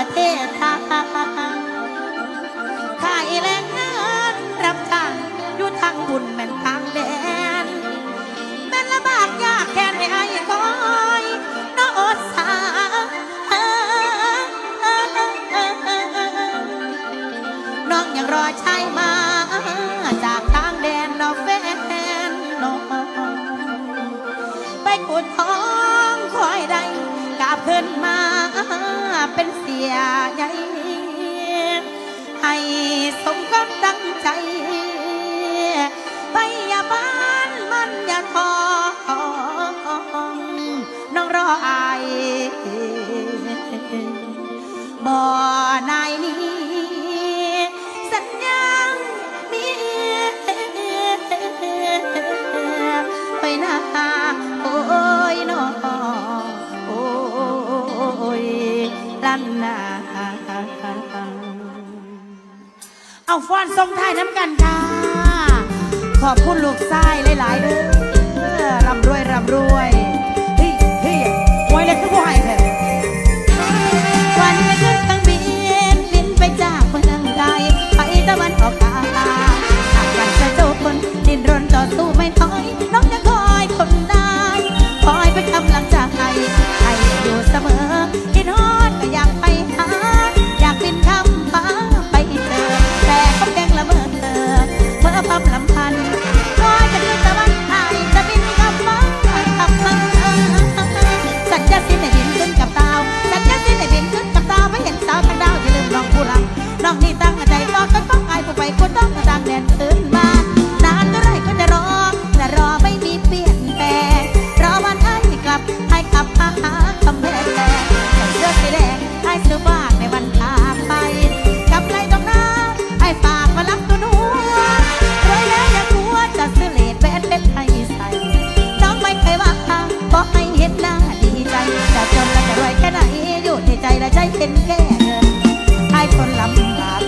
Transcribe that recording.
ประเทศไทยขายแรงงานรับจ้างอยู่ทางบุญแม่นทางแดนเป็นลำบากยากแค่ไหนไอ้คอยน้องอดสาน้องยังรอใช่มาจากทางแดนนอกแฟนน้องไปกุดทองคอยได้กลับขึ้นมา ยใหญ่ให้สมกับตั้งใจ เอาฟ้อนทรงไทยน้ำกันค่ะ ขอบคุณลูกชายหลายๆเด้อร่ำรวยร่ำรวยเฮ้ยเฮ้ยหวยเล็กคือผู้ให้แท้วันนี้ขึ้นเครื่องบินบินไปจากเมืองไทยไปตะวันออกกลางหากกันจะโจคน ดิ้นรนต่อสู้ไม่ถอย น้องจะคอยทนได้ น้องนี่ตั้งใจรอก็ต้องไอ้ผู้ไปคนต้องต่างแดนขึ้นมานานเท่าไรก็จะรอแต่รอไม่มีเปลี่ยนแปลงรอวันให้กลับให้กลับมาหาคำแม่แใส่เสื้อสีแดงให้ซื้อบ้านในวันทางไปกับไรตรงหน้าให้ฝากมารักตัวหนูรวยแล้วอย่ากลัวจะซื้อเลดแหวนเพชรให้ใส่น้องไม่เคยว่าบอกให้เห็นหน้าดีใจจะจนและจะรวยแค่ไหนอยู่ในใจและใจเป็นแค่ กลำบาก